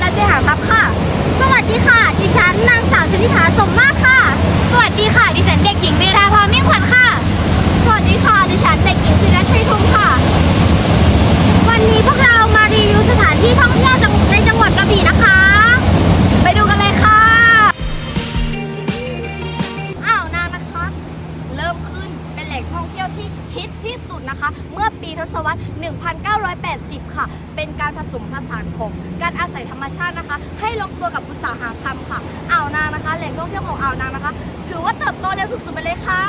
และเจหาทรัพย์ค่ะ สวัสดีค่ะ ดิฉันนางสาวชนิธาสมมากค่ะ สวัสดีค่ะ ดิฉันเด็กหญิงเวราพรมิ่งขวัญค่ะ สวัสดีค่ะ ดิฉันเด็กหญิงศิรัชัยทุมค่ะ วันนี้พวกเรามารีวิวสถานที่ท่องเที่ยวจังหวัด สานของการอาศัยธรรมชาตินะคะ ให้ลงตัวกับอุตสาหกรรมค่ะอ่าวนางนะคะ แหล่งท่องเที่ยวของอ่าวนางนะคะ ถือว่าเติบโตเร็วสุดๆไปเลยค่ะ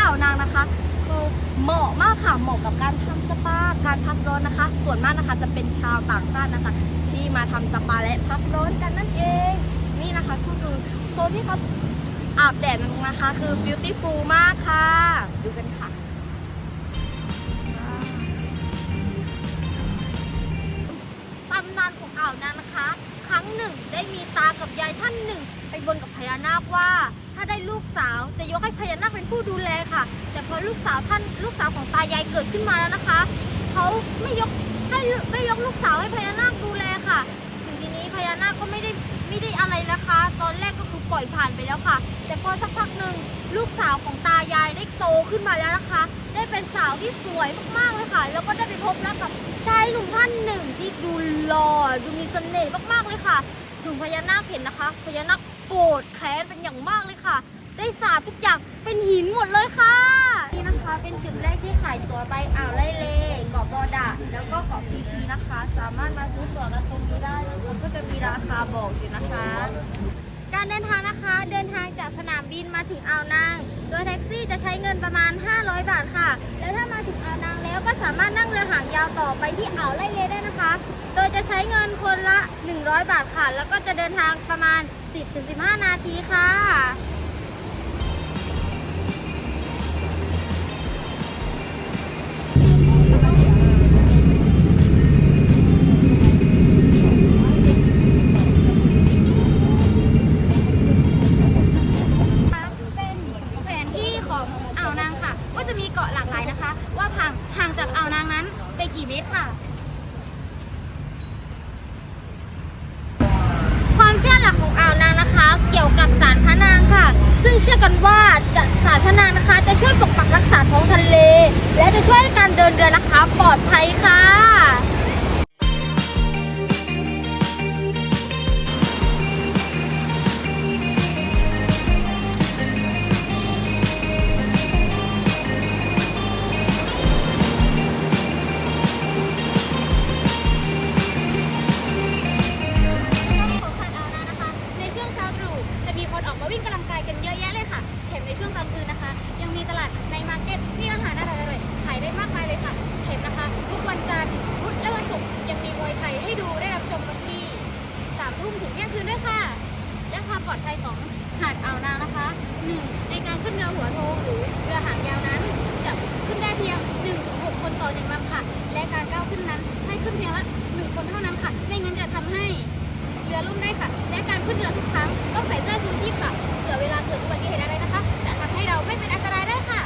อ่าวนางนะคะคือเหมาะมากค่ะเหมาะกับการทำสปาการพักร้อนนะคะ ส่วนมากนะคะจะเป็นชาวต่างชาตินะคะ ที่มาทำสปาและพักร้อนกันนั่นเอง นี่นะคะก็คือโซนที่เขาอาบแดดนะคะ คือ beautiful มากค่ะ ดูกันค่ะ ครั้งหนึ่ง ได้มีตากับยายท่านหนึ่ง ไปบนกับพญานาคว่า ถ้าได้ลูกสาวจะยกให้พญานาคเป็นผู้ดูแลค่ะ แต่พอลูกสาวท่านลูกสาวของตายายเกิดขึ้นมาแล้วนะคะเขาไม่ยกให้ไม่ยกลูกสาวให้พญานาคดูแลค่ะ ถึงทีนี้พญานาคก็ไม่ได้ไม่ได้อะไรนะคะ ตอนแรกก็คือปล่อยผ่านไปแล้วค่ะ แต่พอสักพักหนึ่งลูกสาวของตายายได้โตขึ้นมาแล้วนะคะ เป็นสาวที่สวยมากๆเลยค่ะ แล้วก็ได้ไปพบรักกับชายหนุ่มท่านหนึ่งที่ดูหล่อดูมีเสน่ห์มากๆเลยค่ะ ถึงพญานาคเห็นนะคะ พญานาคโกรธแค้นเป็นอย่างมากเลยค่ะ ได้สาบทุกอย่างเป็นหินหมดเลยค่ะ นี่นะคะเป็นจุดแรกที่ขายตั๋วไปอ่าวไร่เลเกาะบอดะแล้วก็เกาะพีพีนะคะ สามารถมาซื้อตั๋วกันตรงนี้ได้แล้วก็จะมีราคาบอกอยู่นะคะ การเดินทางนะคะ เดินทางจากสนามบินมาถึงอ่าวนาง โดยแท็กซี่จะใช้เงินประมาณ 500 บาทค่ะ และถ้ามาถึงอ่าวนางแล้วก็สามารถนั่งเรือหางยาวต่อไปที่อ่าวไร่เลได้นะคะ โดยจะใช้เงินคนละ 100 บาทค่ะ แล้วก็จะเดินทางประมาณ 10-15 นาทีค่ะ กันว่าจะสารพระนานะคะ จะช่วยปกปักรักษาท้องทะเล และจะช่วยการเดินเรือนะคะ ปลอดภัยค่ะ จะมีคนออกมาวิ่งกำลังกายกันเยอะแยะเลยค่ะแถมในช่วงกลางคืนนะคะ ยังมีตลาดในมาร์เก็ตที่อาหารอร่อยๆขายได้มากมายเลยค่ะแถมนะคะ ทุกวันจันทร์พุธและวันศุกร์ยังมีมวยไทยให้ดูได้รับชมกันที่สามทุ่มถึงเที่ยงคืนด้วยค่ะ และความปลอดภัยของหาดอ่าวนางนะคะหนึ่งในการขึ้นเรือหัวโทงหรือเรือหางยาวนั้นจะขึ้นได้เพียง1-6คนต่อหนึ่งลำค่ะ และการก้าวขึ้นนั้นให้ขึ้นเพียงละหนึ่งคนเท่านั้นค่ะ ไม่งั้นจะทำให้ ขึ้นเรือทุกครั้งต้องใส่เสื้อชูชีพค่ะเผื่อเวลาเกิดอุบัติเหตุอะไรนะคะจะทำให้เราไม่เป็นอันตรายได้ค่ะ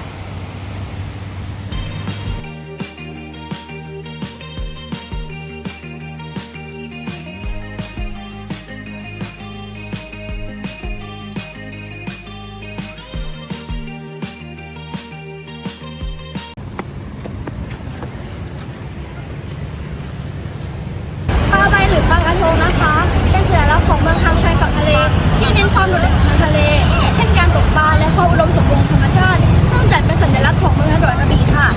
ปลาใบหรือปลากระทง นะคะเป็นสัญลักษณ์ของเมืองทางชายฝั่งทะเล ที่เน้นความโดดเด่นของทางทะเล เช่นการตกปลาและความอุดมสมบูรณ์ธรรมชาติ ซึ่งจัดเป็นสัญลักษณ์ของเมืองจังหวัดกระบี่ค่ะ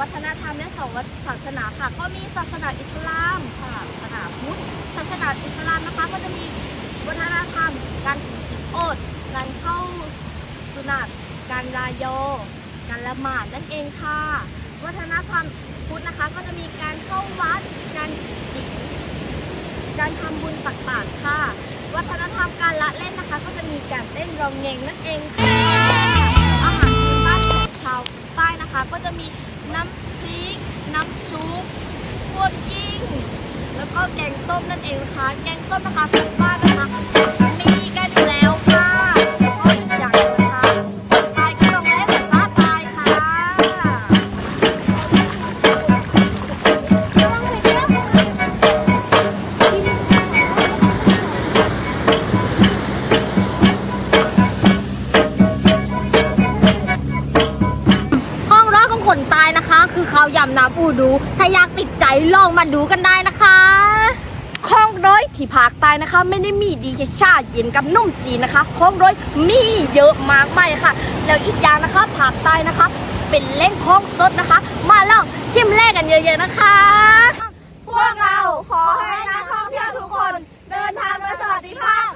วัฒนธรรมและสองศาสนาค่ะ ก็มีศาสนาอิสลามค่ะศาสนาพุทธศาสนาอิสลามนะคะ ก็จะมีวัฒนธรรม การถือศีลอด การเข้าสุนัตการรายโย การละหมาดนั่นเองค่ะ วัฒนธรรมพุทธนะคะ ก็จะมีการเข้าวัด การศีลการทำบุญตักบาตรค่ะ วัฒนธรรมการละเล่นนะคะ ก็จะมีการเต้นรองเงงนั่นเองค่ะอาหารพื้นบ้านของชาวใต้นะคะ ก็จะมี น้ำพริก น้ำซุปพวกกิ้ง แล้วก็แกงส้มนั่นเองนะคะ แกงส้มนะคะพื้นบ้านนะคะ ข้าวยำน้ำอูดู ถ้าอยากติดใจลองมาดูกันได้นะคะข้องร้อยที่ภาคใต้นะคะ ไม่ได้มีดีแค่ชาเย็นกับนุ่มจีนนะคะข้องร้อยมีเยอะมากมายค่ะ แล้วอีกอย่างนะคะภาคใต้นะคะ เป็นเล่งข้องสดนะคะ มาลองชิมแรกกันเยอะๆนะคะ พวกเราขอให้นักท่องเที่ยวทุกคน เดินทางโดยสวัสดิภาพ